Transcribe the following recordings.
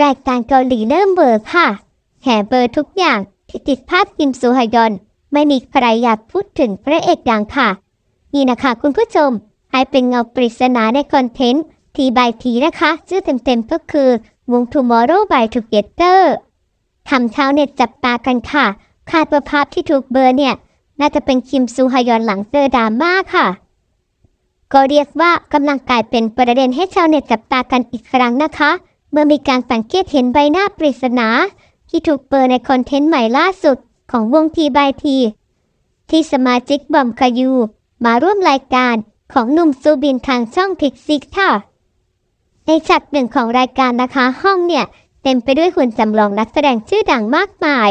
รายการเกาหลีเริ่มเบอร์ค่ะแห่เบอร์ทุกอย่างที่ติดภาพคิมซูฮยอน ไม่มีใครอยากพูดถึงพระเอกดังค่ะ นี่นะคะคุณผู้ชมให้เป็นเงาปริศนาในคอนเทนต์ทีบายทีนะคะ ชื่อเต็มๆก็คือวง Tomorrow by Together ทำชาวเน็ตจับตากันค่ะ คาดว่าภาพที่ถูกเบอร์เนี่ย น่าจะเป็นคิมซูฮยอนหลังเจอดราม่าค่ะ ก็เรียกว่ากำลังกลายเป็นประเด็นให้ชาวเน็ตจับตากันอีกครั้งนะคะ เมื่อมีการสังเกตเห็นใบหน้าปริศนาที่ถูกเบอร์ในคอนเทนต์ใหม่ล่าสุดของวงทีบายทีที่สมาชิกบอมคายู มาร่วมรายการของหนุ่มซูบินทางช่องทิกซิกค่ะในฉากหนึ่งของรายการนะคะห้องเนี่ย เต็มไปด้วยหุ่นจำลองนักแสดงชื่อดังมากมาย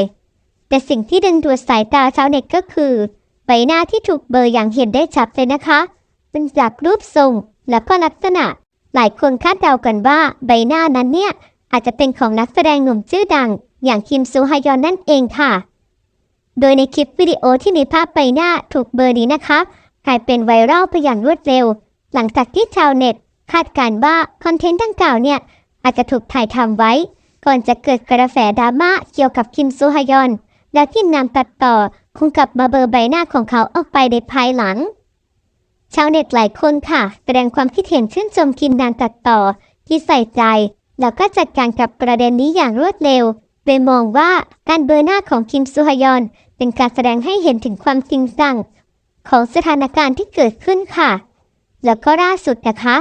แต่สิ่งที่ดึงดูดสายตาชาวเน็ตก็คือ ใบหน้าที่ถูกเบอร์อย่างเห็นได้ชัดเลยนะคะ เป็นจากรูปทรงและก็ลักษณะ หลายคนคาดเดากันว่าใบหน้านั้นเนี่ยอาจจะเป็นของนักแสดงหนุ่มชื่อดัง อย่างคิมซูฮยอนนั่นเองค่ะ โดยในคลิปวิดีโอที่มีภาพใบหน้าถูกเบอร์นี้นะคะกลายเป็นไวรัลไปอย่างรวดเร็ว หลังจากที่ชาวเน็ต คาดการว่าคอนเทนต์ดังกล่าวเนี่ยอาจจะถูกถ่ายทำไว้ ก่อนจะเกิดกระแสดราม่าเกี่ยวกับคิมซูฮยอน และทีมงานตัดต่อคงกลับมาเบอร์ใบหน้าของเขาออกไปในภายหลัง ชาวเน็ตหลายคนค่ะ แสดงความคิดเห็นชื่นชมทีมงานตัดต่อ ที่ใส่ใจ แล้วก็จัดการกับประเด็นนี้อย่างรวดเร็วโดยมองว่าการเบอร์หน้าของคิมซูฮยอน เป็นการแสดงให้เห็นถึงความจริงจัง ของสถานการณ์ที่เกิดขึ้นค่ะ แล้วก็ล่าสุดนะคะ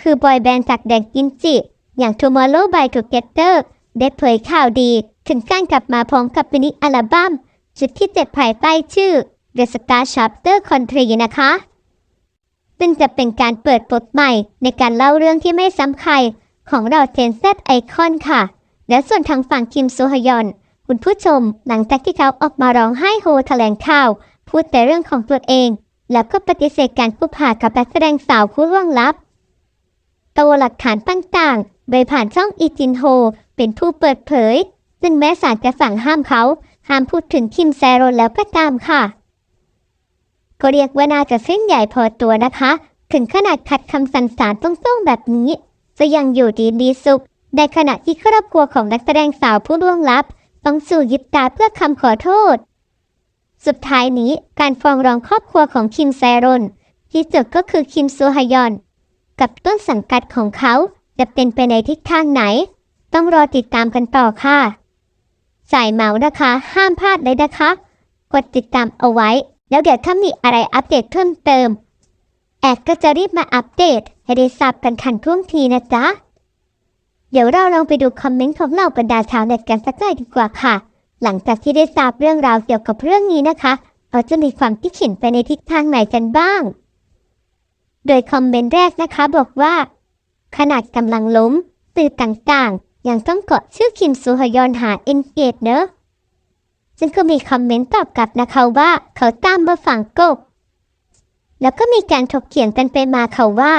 คือบอยแบนด์จากแดงกินจิ อย่าง Tomorrow by Together ได้เผยข่าวดี ถึงการกลับมาพร้อมกับมินิอัลบั้มชุดที่เจ็ดภายใต้ชื่อ The Star Chapter Country นะคะ ซึ่งจะเป็นการเปิดบทใหม่ ในการเล่าเรื่องที่ไม่ซ้ำใครของเราเจนเซตไอคอนค่ะ และส่วนทางฝั่งคิมซูฮยอน คุณผู้ชมหลังจากที่เขาออกมาร้องไห้โฮแถลงข่าว พูดแต่เรื่องของตัวเอง แล้วก็ปฏิเสธการพูดผ่ากับนักแสดงสาวผู้ล่วงลับ ตัวหลักฐานต่างๆโดยผ่านช่องอีจินโฮเป็นผู้เปิดเผย ซึ่งแม้ศาลจะสั่งห้ามเขา ห้ามพูดถึงคิมแซโรนแล้วก็ตามค่ะ ก็เรียกว่าน่าจะเส้นใหญ่พอตัวนะคะ ถึงขนาดขัดคำสั่งศาลตรงๆแบบนี้ จะยังอยู่ดีดีสุข ในขณะที่ครอบครัวของนักแสดงสาวผู้ล่วงลับ ต้องสู่ยิบตาเพื่อคำขอโทษ สุดท้ายนี้การฟ้องร้องครอบครัวของคิมแซรอนที่จบก็คือคิมซูฮยอน กับต้นสังกัดของเขาจะเป็นไปในทิศทางไหน ต้องรอติดตามกันต่อค่ะสายเมานะคะ ห้ามพลาดเลยนะคะ กดติดตามเอาไว้ แล้วเดี๋ยวถ้ามีอะไรอัปเดตเพิ่มเติม แอดก็จะรีบมาอัปเดตให้ได้ทราบกันทันท่วงทีนะจ๊ะ เดี๋ยวเราลองไปดูคอมเมนต์ของเราบรรดาชาวเน็ตกันสักหน่อยดีกว่าค่ะ หลังจากที่ได้ทราบเรื่องราวเกี่ยวกับเรื่องนี้นะคะเขาจะมีความคิดเห็นไปในทิศทางไหนกันบ้าง โดยคอมเมนต์แรกนะคะบอกว่า ขนาดกำลังล้มสื่อต่างๆ ยังต้องเกาะชื่อคิมซูฮยอนหาเอ็นเกตเนอะ ซึ่งก็มีคอมเมนต์ตอบกลับนะคะว่าเขาตามมาฝังกบ แล้วก็มีการถกเถียงกันไปมาเขาว่า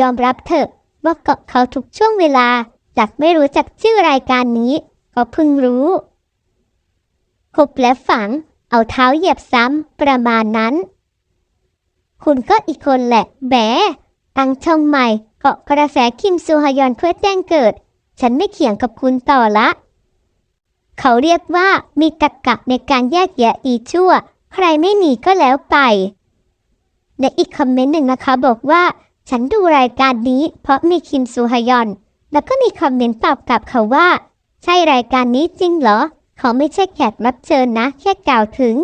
ยอมรับเถอะว่าเกาะเขาทุกช่วงเวลาจากไม่รู้จักชื่อรายการนี้ ก็เพิ่งรู้คบและฝัง เอาเท้าเหยียบซ้ำประมาณนั้น คุณก็อีกคนแหละแหมตั้งช่องใหม่เกาะกระแสคิมซูฮยอนเพื่อแจ้งเกิด ฉันไม่เขียงกับคุณต่อละ เขาเรียกว่ามีตรกกะในการแยกแยะดีชั่ว ใครไม่มีก็แล้วไป และอีกคอมเมนต์หนึ่งนะคะบอกว่า ฉันดูรายการนี้ เพราะมีคิมซูฮยอน แล้วก็มีคอมเมนต์ตอบกลับเขาว่า ใช่รายการนี้จริงเหรอ เขาไม่ใช่แขกรับเชิญนะ แค่กล่าวถึง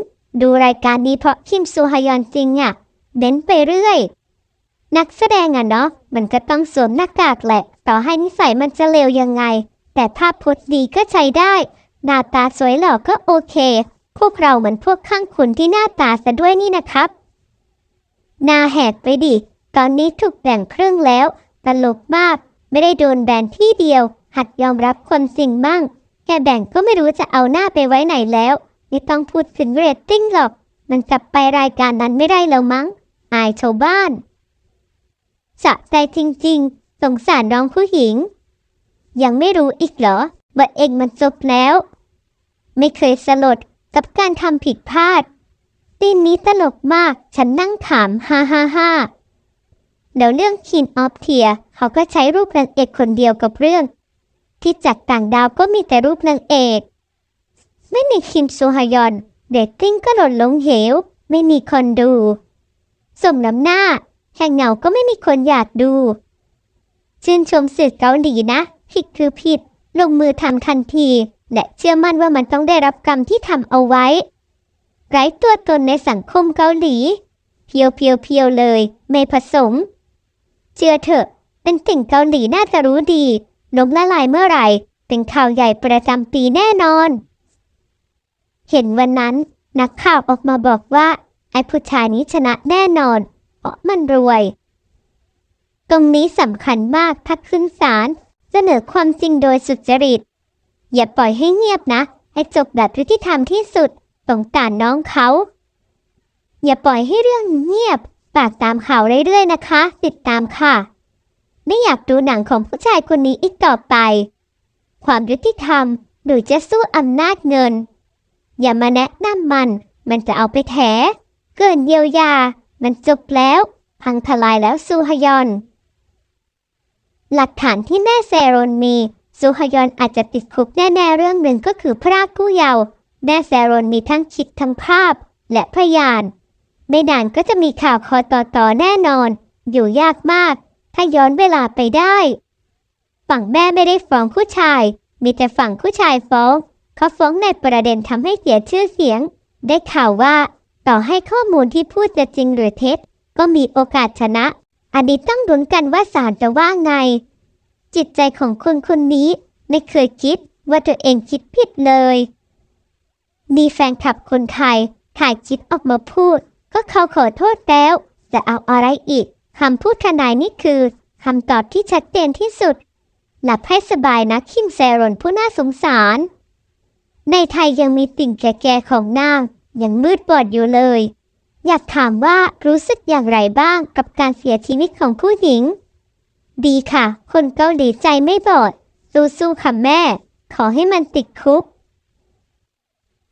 ดูรายการนี้เพราะคิมซูฮยอนจริงอะ่ะเบ้นไปเรื่อย นักแสดงอะเนาะมันก็ต้องสวมหน้ากากแหละ ต่อให้นิสัยมันจะเลวยังไง แต่ภาพพจน์ดีก็ใช้ได้ หน้าตาสวยหล่อก็โอเค พวกเราเหมือนพวกข้างคุณที่หน้าตาซะด้วยนี่นะครับหน้าแหกไปดิ ตอนนี้ถูกแบ่งครึ่งแล้ว ตลกมาก ไม่ได้โดนแบนที่เดียว หัดยอมรับคนสิ่งมั่งแค่แบ่งก็ไม่รู้จะเอาหน้าไปไว้ไหนแล้ว ไม่ต้องพูดถึงเรตติ้งหรอก มันกลับไปรายการนั้นไม่ได้แล้วมั้ง อายชาวบ้านสะใจจริงๆ สงสารน้องผู้หญิง ยังไม่รู้อีกเหรอว่าเองมันจบแล้ว ไม่เคยสลดกับการทำผิดพลาดตีนนี้ตลกมาก ฉันนั่งถามฮ่าฮ่าฮ่าเดี๋ยวเรื่อง King of Tear เขาก็ใช้รูปนางเอกคนเดียวกับเรื่อง ที่จากต่างดาวก็มีแต่รูปนางเอก ไม่มีคิมซูฮยอนเรตติ้งก็หล่นลงเหว ไม่มีคนดู สมน้ำหน้า แห่งเหงาก็ไม่มีคนอยากดู ชื่นชมสื่อเกาหลีนะ ผิดคือผิด ลงมือทำทันที และเชื่อมั่นว่ามันต้องได้รับกรรมที่ทำเอาไว้ ไร้ตัวตนในสังคมเกาหลี เพียวเพียวเพียวๆเลย ไม่ผสม เชื่อเถอะ เป็นติ่งเกาหลีน่าจะรู้ดีล้มละลายเมื่อไหร่ เป็นข่าวใหญ่ประจำปีแน่นอน เห็นวันนั้น นักข่าวออกมาบอกว่า ไอ้ผู้ชายนี้ชนะแน่นอน เพราะมันรวย ตรงนี้สำคัญมากถ้าขึ้นศาลเสนอความจริงโดยสุจริต อย่าปล่อยให้เงียบนะ ให้จบแบบยุติธรรมที่สุดสงสารน้องเขา อย่าปล่อยให้เรื่องเงียบ ปากตามข่าวเรื่อยๆนะคะ ติดตามค่ะ ไม่อยากดูหนังของผู้ชายคนนี้อีกต่อไป ความยุติธรรมหรือจะสู้อำนาจเงิน อย่ามาแนะนำมัน มันจะเอาไปแถเกินเยียวยา มันจบแล้ว พังทลายแล้วซูฮยอน หลักฐานที่แม่เซรอนมี ซูฮยอนอาจจะติดคุกแน่ๆเรื่องหนึ่งก็คือพรากผู้เยาว์แม่เซรอนมีทั้งคิดทั้งภาพ และพยาน ไม่นานก็จะมีข่าวคอต่อต่อๆแน่นอน อยู่ยากมาก ถ้าย้อนเวลาไปได้ ฝั่งแม่ไม่ได้ฟ้องผู้ชาย มีแต่ฝั่งผู้ชายฟ้องเขาฟ้องในประเด็นทำให้เสียชื่อเสียง ได้ข่าวว่า ต่อให้ข้อมูลที่พูดจะจริงหรือเท็จ ก็มีโอกาสชนะ อันนี้ต้องลุ้นกันว่าศาลจะว่าไง จิตใจของคนคนนี้ไม่เคยคิดว่าตัวเองคิดผิดเลย มีแฟนคลับคนไทยถ่ายคลิปออกมาพูด ก็เขาขอโทษแล้ว จะเอาอะไรอีกคำพูดทนายนี่คือคำตอบที่ชัดเจนที่สุด หลับให้สบายนะคิมแซรอนผู้น่าสงสาร ในไทยยังมีติ่งแก่ๆของนางยังมืดบอดอยู่เลย อยากถามว่ารู้สึกอย่างไรบ้างกับการเสียชีวิตของผู้หญิง ดีค่ะ คนเกาหลีใจไม่บอดสู้ๆค่ะแม่ ขอให้มันติดคุก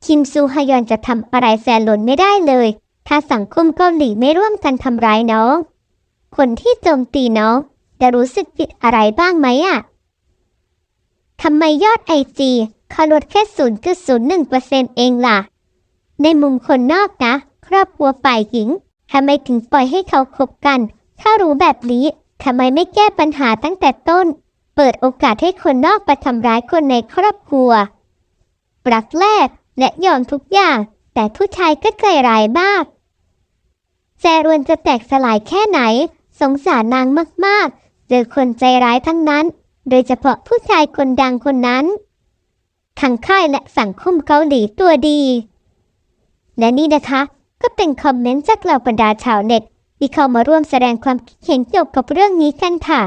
คิมซูฮยอนจะทำอะไรแซนหลนไม่ได้เลย ถ้าสังคมเกาหลีไม่ร่วมกันทำร้ายน้อง คนที่โจมตีน้อง จะรู้สึกผิดอะไรบ้างไหมอะทำไมยอดไอจีเขาลดแค่0.01%เองล่ะ ในมุมคนนอกนะ ครอบครัวฝ่ายหญิงทำไมถึงปล่อยให้เขาคบกัน ถ้ารู้แบบนี้ ทำไมไม่แก้ปัญหาตั้งแต่ต้น เปิดโอกาสให้คนนอกไปทำร้ายคนในครอบครัว ปรักแรกและยอมทุกอย่าง แต่ผู้ชายก็ใจร้ายมากแจรวนจะแตกสลายแค่ไหน สงสารนางมากๆ เจอคนใจร้ายทั้งนั้น โดยเฉพาะผู้ชายคนดังคนนั้นทั้งค่ายและสังคมเกาหลีตัวดี และนี่นะคะ ก็เป็นคอมเมนต์จากเหล่าบรรดาชาวเน็ต ที่เข้ามาร่วมแสดงความคิดเห็นเกี่ยวกับเรื่องนี้กันค่ะ